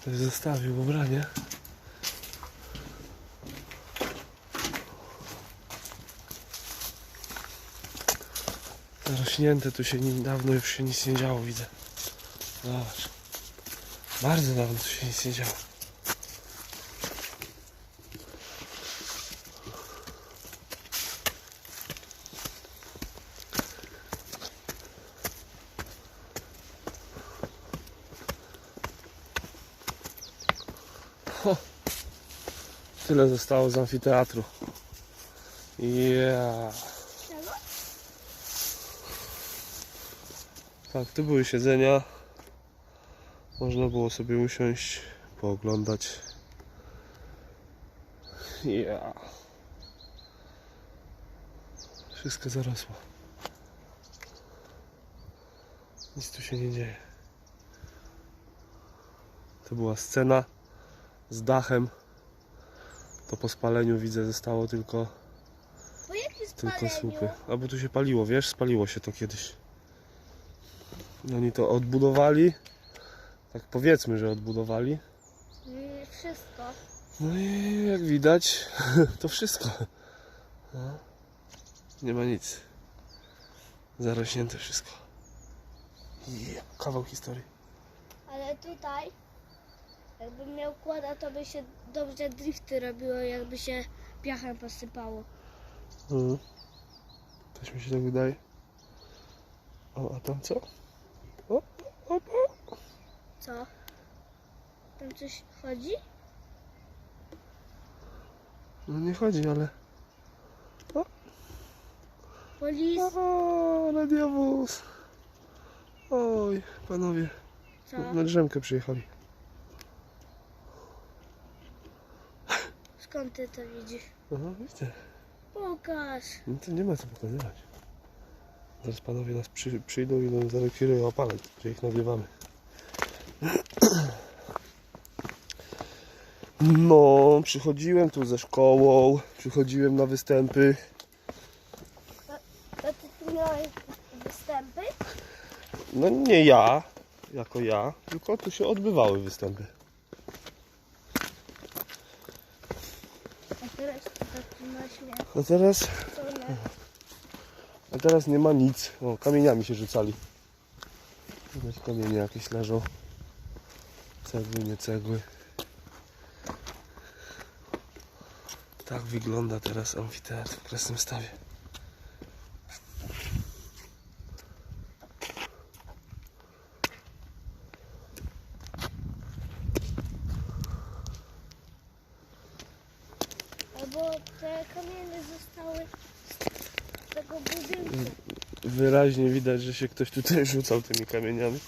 Ktoś zostawił ubranie. Zarośnięte, tu się nie, dawno już się nic nie działo, widzę. Zobacz. Bardzo dawno tu się nic nie działo. Tyle zostało z amfiteatru. Ja. Tak, tu były siedzenia. Można było sobie usiąść, pooglądać. Ja. Wszystko zarosło. Nic tu się nie dzieje. To była scena z dachem. To po spaleniu widzę zostało tylko, Po jakim tylko słupy. A bo tu się paliło, wiesz? Spaliło się to kiedyś. Oni to odbudowali. Tak powiedzmy, że odbudowali. Mm, Wszystko. No i jak widać, to wszystko. No. Nie ma nic. Zarośnięte wszystko. Je, kawał historii. Ale tutaj, jakbym miał kłada, to by się dobrze drifty robiło, jakby się piachem posypało. Mhm. Też mi się tak wydaje. O, a tam co? O, o, o. Co? Tam coś chodzi? No nie chodzi, ale... Polis? O, radiowóz. Oj, panowie, Co? na drzemkę przyjechali. Skąd ty to widzisz? Aha, widzę. Pokaż. No to nie ma co pokazywać. Zaraz panowie nas przy, przyjdą i nam zarekwirują opalać, że ich nagrywamy. No, przychodziłem tu ze szkołą, przychodziłem na występy. A ty tu miałeś występy? No nie ja, jako ja, tylko tu się odbywały występy. A teraz to A teraz, a teraz nie ma nic. O, kamieniami się rzucali. Widać kamienie jakieś leżą. Cegły, nie cegły. Tak wygląda teraz amfiteatr w Krasnym Stawie. Te kamienie zostały z tego budynku. Wyraźnie widać, że się ktoś tutaj rzucał tymi kamieniami.